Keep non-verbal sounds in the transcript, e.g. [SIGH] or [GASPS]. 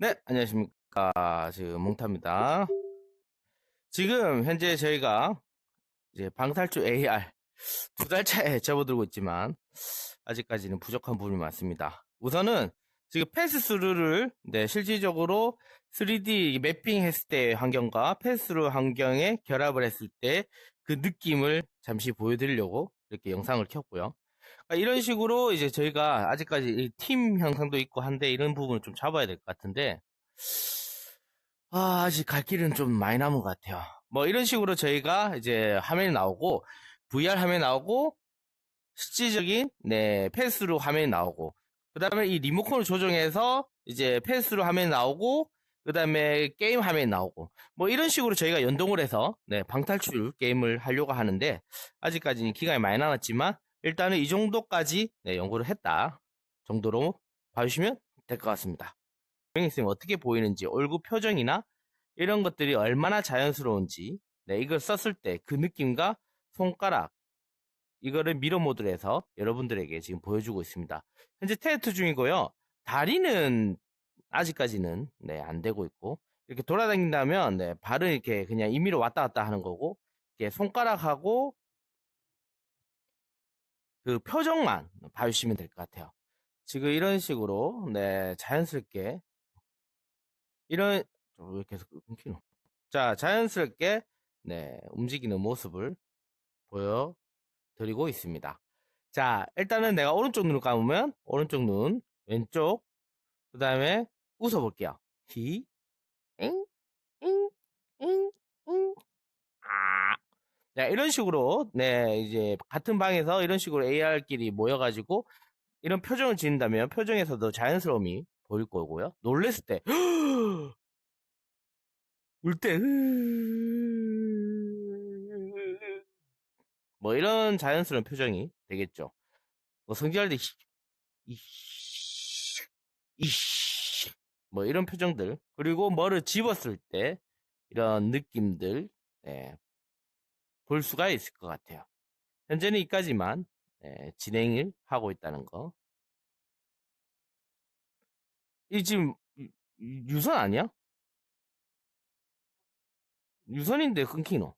네, 안녕하십니까. 지금 몽타입니다. 지금 현재 저희가 이제 방탈출 AR 두 달 차에 접어들고 있지만 아직까지는 부족한 부분이 많습니다. 우선은 지금 패스스루를 네, 실질적으로 3D 매핑 했을 때 환경과 패스스루 환경에 결합을 했을 때 그 느낌을 잠시 보여드리려고 이렇게 영상을 켰고요. 그러니까 이런 식으로 이제 저희가 아직까지 이팀 형상도 있고 한데 이런 부분을 좀 잡아야 될 것 같은데 아, 아직 갈 길은 좀 많이 남은 것 같아요. 뭐 이런 식으로 저희가 이제 화면이 나오고 VR 화면이 나오고 실질적인 네 패스로 화면이 나오고 그 다음에 이 리모컨을 조정해서 이제 패스로 화면이 나오고 그 다음에 게임 화면이 나오고 뭐 이런 식으로 저희가 연동을 해서 네 방탈출 게임을 하려고 하는데 아직까지는 기간이 많이 남았지만 일단은 이 정도까지 네, 연구를 했다 정도로 봐주시면 될 것 같습니다. 선생님 어떻게 보이는지 얼굴 표정이나 이런 것들이 얼마나 자연스러운지 네, 이걸 썼을 때 그 느낌과 손가락 이거를 미러 모드로 해서 여러분들에게 지금 보여주고 있습니다. 현재 테스트 중이고요. 다리는 아직까지는 네, 안 되고 있고 이렇게 돌아다닌다면 네, 발은 이렇게 그냥 임의로 왔다 갔다 하는 거고 손가락하고 그 표정만 봐주시면 될 것 같아요. 지금 이런 식으로 네, 자연스럽게 이런 저, 왜 계속 끊기노? 자, 자연스럽게 네, 움직이는 모습을 보여드리고 있습니다. 자, 일단은 내가 오른쪽 눈을 감으면 오른쪽 눈, 왼쪽, 그 다음에 웃어볼게요. 히, 잉, 네, 이런 식으로, 네, 이제, 같은 방에서 이런 식으로 AR끼리 모여가지고, 이런 표정을 지은다면, 표정에서도 자연스러움이 보일 거고요. 놀랬을 때, [GASPS] 울 때, [LAUGHS] 뭐, 이런 자연스러운 표정이 되겠죠. 뭐, 성질할 때, 이씨, 뭐, 이런 표정들. 그리고 뭐를 집었을 때, 이런 느낌들, 네, 볼 수가 있을 것 같아요. 현재는 이까지만 네, 진행을 하고 있다는 거. 이 지금 유- 유선 아니야? 유선인데 끊기노.